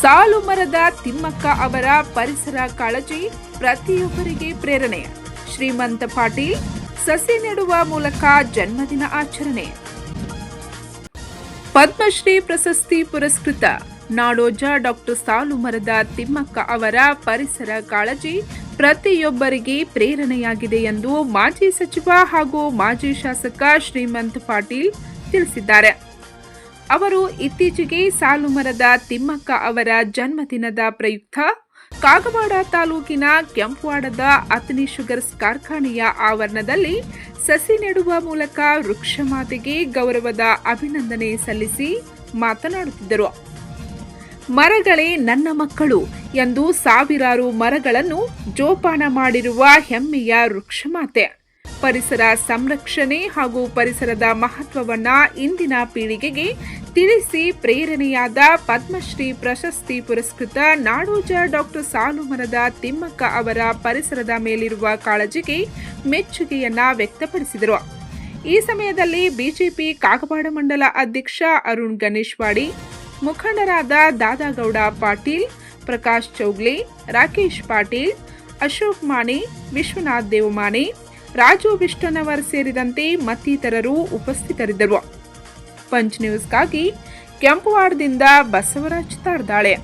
ಸಾಲು ಮರದ ತಿಮ್ಮಕ್ಕ ಅವರ ಪರಿಸರ ಕಾಳಜಿ ಪ್ರತಿಯೊಬ್ಬರಿಗೆ ಪ್ರೇರಣೆ. ಶ್ರೀಮಂತ ಪಾಟೀಲ್, ಸಸಿ ನೆಡುವ ಮೂಲಕ ಜನ್ಮದಿನ ಆಚರಣೆ. ಪದ್ಮಶ್ರೀ ಪ್ರಶಸ್ತಿ ಪುರಸ್ಕೃತ. ನಾಡೋಜ ಡಾಕ್ಟರ್ ಸಾಲು ಮರದ ತಿಮ್ಮಕ್ಕ ಅವರ ಪರಿಸರ ಕಾಳಜಿ ಪ್ರತಿಯೊಬ್ಬರಿಗೆ ಪ್ರೇರಣೆಯಾಗಿದೆ ಎಂದು ಮಾಜಿ ಸಚಿವ ಹಾಗೂ ಮಾಜಿ ಶಾಸಕ ಶ್ರೀಮಂತ್ ಪಾಟೀಲ್ ತಿಳಿಸಿದ್ದಾರೆ. ಅವರು ಇತ್ತೀಚೆಗೆ ಸಾಲುಮರದ ತಿಮ್ಮಕ್ಕ ಅವರ ಜನ್ಮದಿನದ ಪ್ರಯುಕ್ತ ಕಾಗವಾಡ ತಾಲೂಕಿನ ಕೆಂಪುವಾಡದ ಅತ್ನಿ ಶುಗರ್ಸ್ ಕಾರ್ಖಾನೆಯ ಆವರಣದಲ್ಲಿ ಸಸಿ ನೆಡುವ ಮೂಲಕ ವೃಕ್ಷ ಮಾತೆಗೆ ಗೌರವದ ಅಭಿನಂದನೆ ಸಲ್ಲಿಸಿ ಮಾತನಾಡುತ್ತಿದ್ದರು. ಮರಗಳೇ ನನ್ನ ಮಕ್ಕಳು ಎಂದು ಸಾವಿರಾರು ಮರಗಳನ್ನು ಜೋಪಾನ ಮಾಡಿರುವ ಹೆಮ್ಮೆಯ ವೃಕ್ಷಮಾತೆ ಪರಿಸರ ಸಂರಕ್ಷಣೆ ಹಾಗೂ ಪರಿಸರದ ಮಹತ್ವವನ್ನು ಇಂದಿನ ಪೀಳಿಗೆಗೆ ತಿಳಿಸಿ ಪ್ರೇರಣೆಯಾದ ಪದ್ಮಶ್ರೀ ಪ್ರಶಸ್ತಿ ಪುರಸ್ಕೃತ ನಾಡೋಜ ಡಾಕ್ಟರ್ ಸಾಲುಮರದ ತಿಮ್ಮಕ್ಕ ಅವರ ಪರಿಸರದ ಮೇಲಿರುವ ಕಾಳಜಿಗೆ ಮೆಚ್ಚುಗೆಯನ್ನ ವ್ಯಕ್ತಪಡಿಸಿದರು. ಈ ಸಮಯದಲ್ಲಿ ಬಿಜೆಪಿ ಕಾಗವಾಡ ಮಂಡಲ ಅಧ್ಯಕ್ಷ ಅರುಣ್ ಗಣೇಶ್ವಾಡಿ, ಮುಖಂಡರಾದ ದಾದಾಗೌಡ ಪಾಟೀಲ್, ಪ್ರಕಾಶ್ ಚೌಗ್ಲಿ, ರಾಕೇಶ್ ಪಾಟೀಲ್, ಅಶೋಕ್ ಮಾಣಿ, ವಿಶ್ವನಾಥ್ ದೇವಮಾನೆ ರಾಜು ವಿಷ್ಣನವರ್ ಸೇರಿದಂತೆ ಮತ್ತಿತರರು ಉಪಸ್ಥಿತರಿದ್ದರು. ಪಂಚ್ ನ್ಯೂಸ್ಗಾಗಿ ಕೆಂಪುವಾಡದಿಂದ ಬಸವರಾಜ್ ತಾರ್ದಾಳೆ.